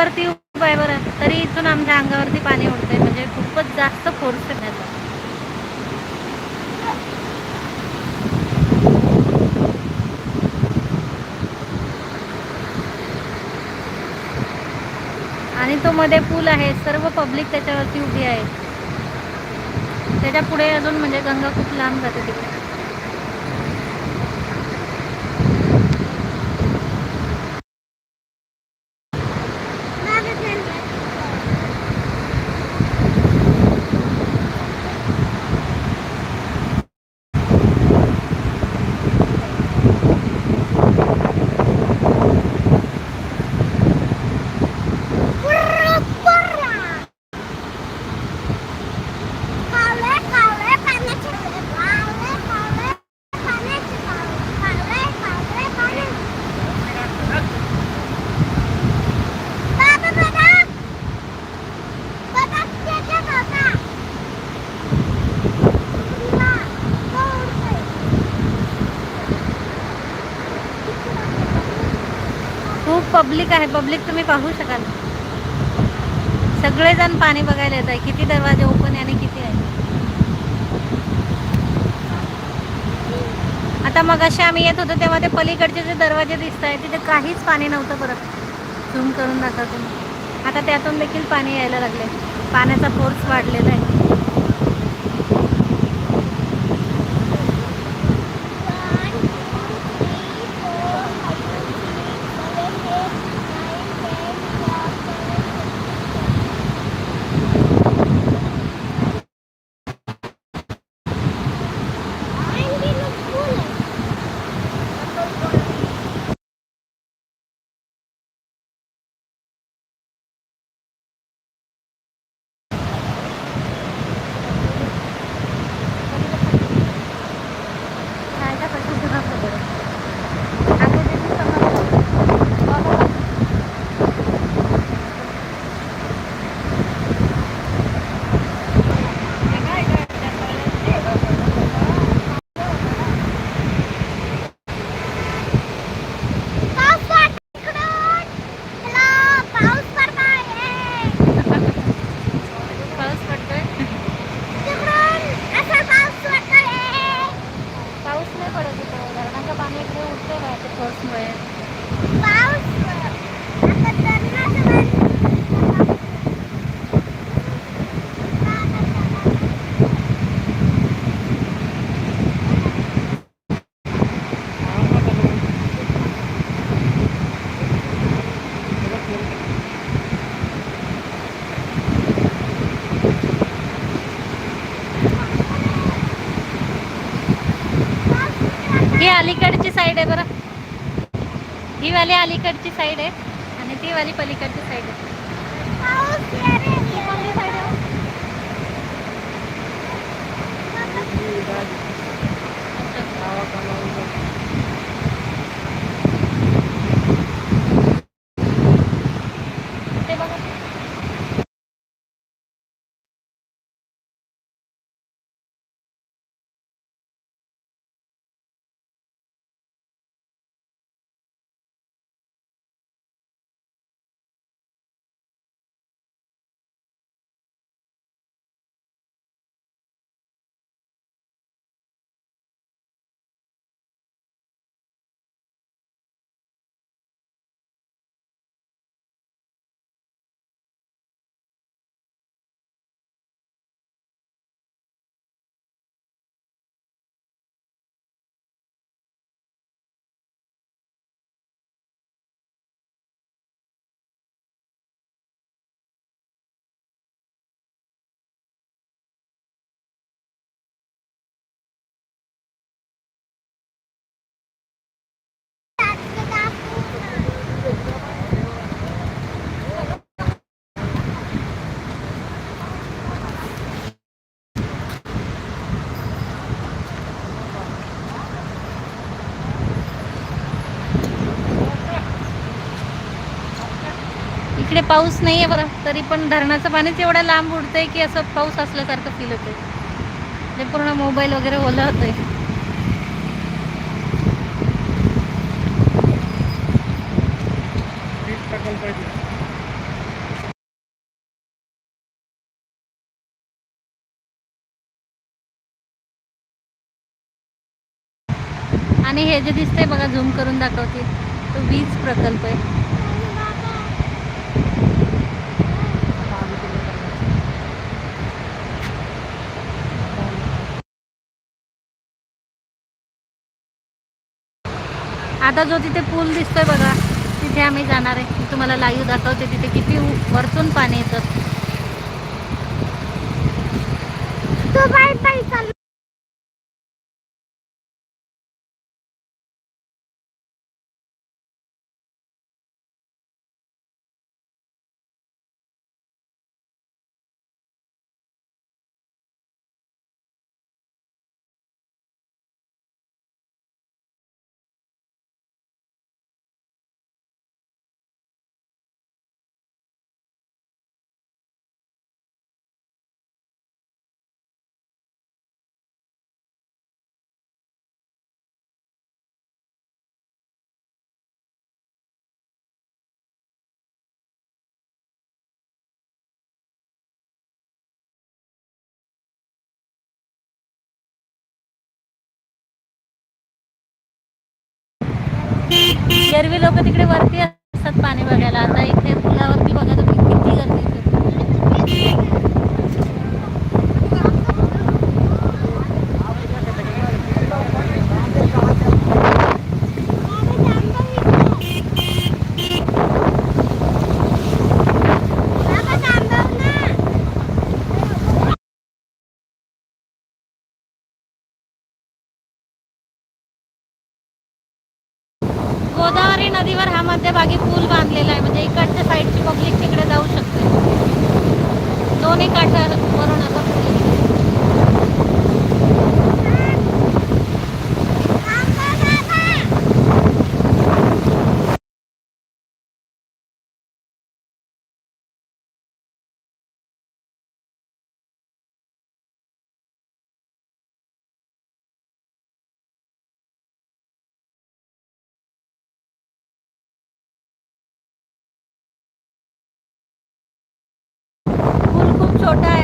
वरती उभं आहे बरं. तरी इथून आमच्या अंगावरती पाणी उडतंय. म्हणजे खूपच जास्त फोर्स करण्याचा त्याचा. आणि तो मध्ये पूल आहे. सर्व पब्लिक त्याच्यावरती उभी आहे. त्याच्या पुढे अजून म्हणजे गंगा खूप लांब जाते तिकडे. पब्लिक आहे. पब्लिक तुम्ही पाहू शकाल. सगळेजण पाणी बघायला येत आहे. किती दरवाजे ओपन आहे आणि किती आहे? आता मग असे आम्ही येत होतो तेव्हा ते पलीकडचे जे दरवाजे दिसत आहे तिथे काहीच पाणी नव्हतं परत. झूम करून दाखवतो. आता त्यातून देखील पाणी यायला लागले. पाण्याचा फोर्स वाढलेला आहे पाऊस पडतोय पाऊस नाही पडत इथं धरणाचं पाणी इकडे उठतंय बघा ते फोर्समुळे ही अलीकडची साईड आहे बरं. ही वाली अलीकडची साईड आहे आणि ती वाली पलीकडची साईड आहे. इकडे पाऊस नाही आहे बरं तरी पण धरणाचं पाणीच एवढं लांब उडतंय की असं पाऊस असल्यासारखं फील होतंय. ते पूर्ण मोबाईल वगैरे ओलं होतंय. आणि हे जे दिसतंय बघा झूम करून दाखवते तो वीज प्रकल्प आहे. आता जो तिथे पूल दिसतोय बघा तिथे आम्ही जाणार आहे. तुम्हाला लाईव्ह दाखवते तिथे किती वरतून पाणी येतं. एरवी लोक तिकडे वरती असतात पाणी बघायला. आता इथे पुलावरती बघा तुम्ही किती गर्दी आहे. गोदावरी नदीवर हा मध्यभागी पूल बांधलेला आहे? म्हणजे इकडच्या साईडची पब्लिक तिकडे जाऊ शकते दोन्ही काठावरून असा पूल आहे. पूल खूप छोटा